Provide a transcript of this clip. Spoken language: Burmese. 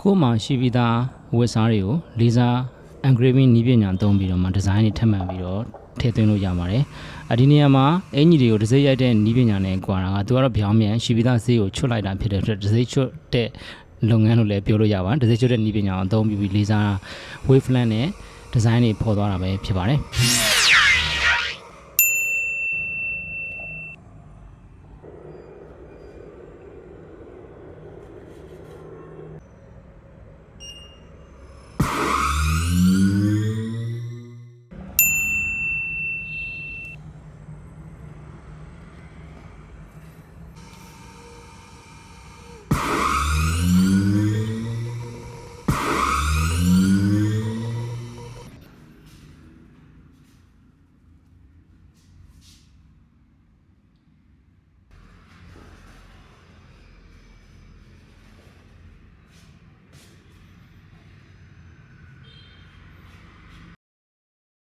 ကိုယ်မှာရှိပြီးသားဝတ်စားတွေကိုလေးစား engraving နည်းပညာသုံးပြီးတော့မှဒီဇိုင်းတွေထပ်မံပြီးတော့ထည့်သွင်းလို့ရပါတယ်။အဒီနေရာမှာအင်ကြီးတွေကိုဒစိမ့်ရိုက်တဲ့နည်းပညာနဲ့ကွာတာကသူကတော့ပြောင်းမြန်ရှိပြီးသားဈေးကိုချွတ်လိုက်တာဖြစ်တဲ့အတွက်ဒစိမ့်ချွတ်တဲ့လုပ်ငန်းလို့လည်းပြောလို့ရပါတယ်။ဒစိမ့်ချွတ်တဲ့နည်းပညာကိုအသုံးပြုပြီးလေးစား wave plan နဲ့ဒီဇိုင်းတွေပေါ်သွားတာပဲဖြစ်ပါတယ်။